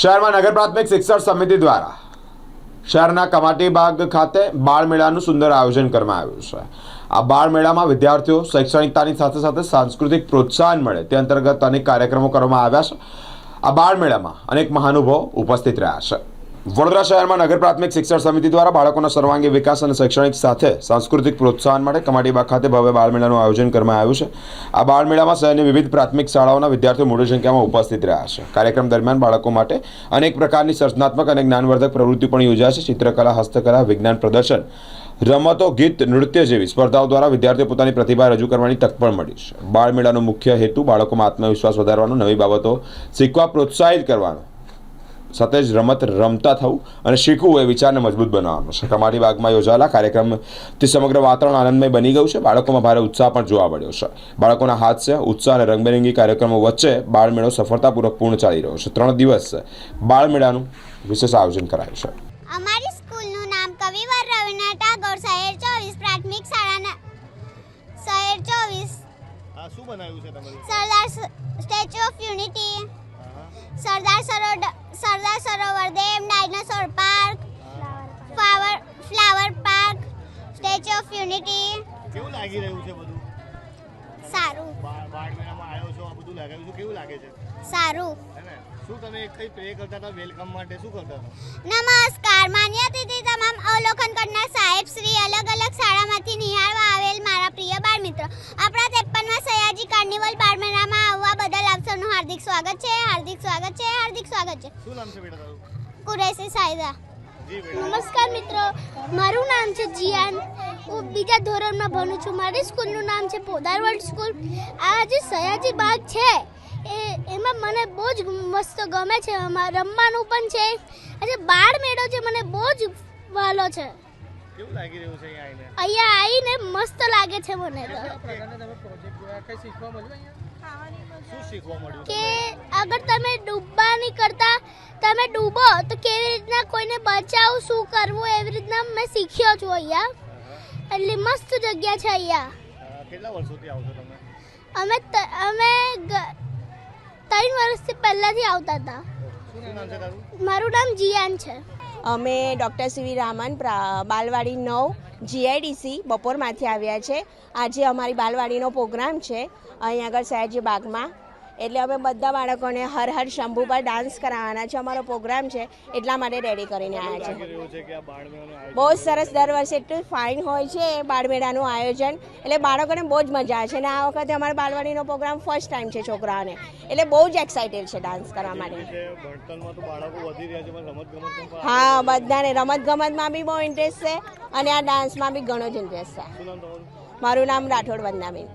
શહેરમાં નગર પ્રાથમિક શિક્ષણ સમિતિ દ્વારા શહેરના કમાટી બાગ ખાતે બાળ મેળાનું સુંદર આયોજન કરવામાં આવ્યું છે. આ બાળ મેળામાં વિદ્યાર્થીઓ શૈક્ષણિકતાની સાથે સાથે સાંસ્કૃતિક પ્રોત્સાહન મળે તે અંતર્ગત અનેક કાર્યક્રમો કરવામાં આવ્યા છે. આ બાળ મેળામાં અનેક મહાનુભાવો ઉપસ્થિત રહ્યા છે. વડોદરા શહેરમાં નગર પ્રાથમિક શિક્ષણ સમિતિ દ્વારા બાળકોના સર્વાંગી વિકાસ અને શૈક્ષણિક સાથે સાંસ્કૃતિક પ્રોત્સાહન માટે કમાટીબાગ ખાતે ભવ્ય બાળ મેળાનું આયોજન કરવામાં આવ્યું છે. આ બાળ મેળામાં શહેરની વિવિધ પ્રાથમિક શાળાઓના વિદ્યાર્થીઓ મોટી સંખ્યામાં ઉપસ્થિત રહ્યા છે. કાર્યક્રમ દરમિયાન બાળકો માટે અનેક પ્રકારની સર્જનાત્મક અને જ્ઞાનવર્ધક પ્રવૃત્તિ પણ યોજાશે ચિત્રકલા, હસ્તકલા, વિજ્ઞાન પ્રદર્શન, રમતો, ગીત, નૃત્ય જેવી સ્પર્ધાઓ દ્વારા વિદ્યાર્થીઓ પોતાની પ્રતિભા રજૂ કરવાની તક પણ મળી છે. બાળમેળાનો મુખ્ય હેતુ બાળકોમાં આત્મવિશ્વાસ વધારવાનો, નવી બાબતો શીખવા પ્રોત્સાહિત કરવાનો સાથે જ રમત રમતા થવું અને શીખવું એ વિચારને મજબૂત બનાવવાનો છે. કમાટી બાગમાં યોજાયેલા કાર્યક્રમથી સમગ્ર વાતાવરણ આનંદમય બની ગયું છે. બાળકોમાં ભારે ઉત્સાહ પણ જોવા મળ્યો છે. બાળકોના હાસ્ય ઉત્સાહ અને રંગબેરંગી કાર્યક્રમો વચ્ચે બાળમેળો સફળતાપૂર્વક પૂર્ણ ચાલી રહ્યો છે. ત્રણ દિવસ બાળ મેળાનું વિશેષ આયોજન કરાયું છે. અમારી સ્કૂલનું નામ કવિવર રવિન્દ્રનાથ ટાગોર શહેર ચોવીસ પ્રાથમિક શાળાના શહેર ચોવીસ. શું બનાવ્યું છે તમારું? Sardar Statue of Unity. Sardar Sarovar Sardar Sarovar dam dinosaur park flower flower park Statue of Unity. કેવું લાગી રહ્યું છે બધું? સારું. બાળ મેળામાં આવ્યો છો આ બધું લાગ્યું છે. કેવું લાગે છે? સારું. શું તમે કઈ પ્રે કરતા હતા વેલકમ માટે શું કરતા હતા? નમસ્કાર. માન્ય તમામ અવલોકન કરનાર સાહેબ શ્રી અલગ અલગ શાળામાંથી નિહાળવા આવેલ મારા પ્રિય બાળ મિત્રો આપણા ત્રેપનમાં સયાજી કાર્નિવલ બાળ મેળામાં આવવા બદલ આપ સૌનું હાર્દિક સ્વાગત છે હાર્દિક સ્વાગત છે હાર્દિક સ્વાગત છે. શું નામ છે બેટા તારું? કુરેશી સાયદા. નમસ્કાર મિત્રો મારું નામ છે જીયાન. હું બીજા ધોરણમાં ભણું છું. મારી સ્કૂલનું નામ છે પોદાર વર્લ્ડ સ્કૂલ. આ જે સયાજી બાગ છે એ એમાં મને બહુ જ મસ્ત ગમે છે. રમવાનું પણ છે. આજે બાળ મેળો છે મને બહુ જ વાલો છે. કેવું લાગી રહ્યું છે અહીંયા આવીને? અહીંયા આવીને મસ્ત લાગે છે મને તો. શું શીખવા મળ્યું કે અગર તમે ડૂબવા નહીં કરતા તમે ડૂબો તો કેવી રીતના કોઈને બચાવ શું કરવું એવી રીતના મેં શીખ્યો છું અહીંયા. એટલે મસ્ત જગ્યા છે અહીંયા. કેટલા વર્ષોથી આવો છો તમે? અમે અમે ત્રણ વર્ષથી પહેલાંથી આવતા હતા. શું નામ છે તારું? મારું નામ જીયાન છે. અમે ડૉક્ટર સીવી રામન બાલવાડી નવ જીઆઈડીસી બપોરમાંથી આવ્યા છે. આજે અમારી બાલવાડીનો પ્રોગ્રામ છે. અહીં આગળ સયાજી બાગમાં એટલે અમે બધા બાળકોને હર હર શંભુ પર ડાન્સ કરાવવાના છે. અમારો પ્રોગ્રામ છે એટલા માટે રેડી કરીને આવ્યા છે. બહુ જ સરસ દર વર્ષે એટલું ફાઇન હોય છે એ બાળમેળાનું આયોજન. એટલે બાળકોને બહુ જ મજા આવે છે. અને આ વખતે અમારા બાળવાડીનો પ્રોગ્રામ ફર્સ્ટ ટાઈમ છે છોકરાઓને. એટલે બહુ જ એક્સાઇટેડ છે ડાન્સ કરવા માટે. હા બધાને રમત ગમતમાં બી બહુ ઇન્ટરેસ્ટ છે અને આ ડાન્સમાં બી ઘણો જ ઇન્ટરેસ્ટ છે. મારું નામ રાઠોડ વંદાબેન.